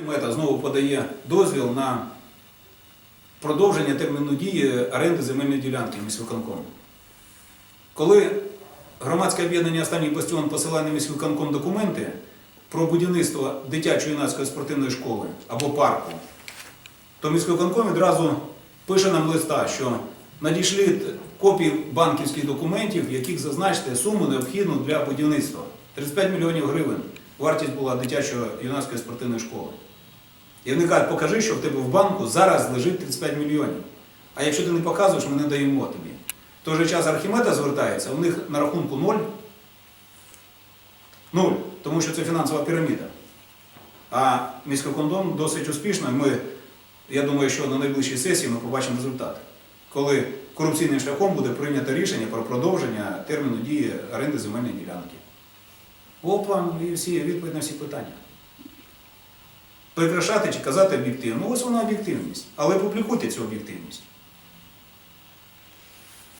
Мета знову подає дозвіл на продовження терміну дії оренди земельної ділянки міськвиконкому. Коли громадське об'єднання останній бастіон посилає на міськвиконком документи про будівництво дитячої юнацької спортивної школи або парку, то міськвиконком відразу пише нам листа, що надійшли копії банківських документів, в яких зазначте суму необхідну для будівництва. 35 мільйонів гривень вартість була дитячої юнацької спортивної школи. І вони кажуть, покажи, що в тебе в банку зараз лежить 35 мільйонів. А якщо ти не показуєш, ми не даємо тобі. В той же час Архімеда звертається, у них на рахунку ноль. Нуль, тому що це фінансова піраміда. А міськвиконком досить успішно. Ми, я думаю, що на найближчій сесії ми побачимо результати. Коли корупційним шляхом буде прийнято рішення про продовження терміну дії оренди земельної ділянки. Вам і всі відповідь на всі питання. Прикрашати чи казати об'єктивно. Ну, ось вона об'єктивність. Але публікуйте цю об'єктивність.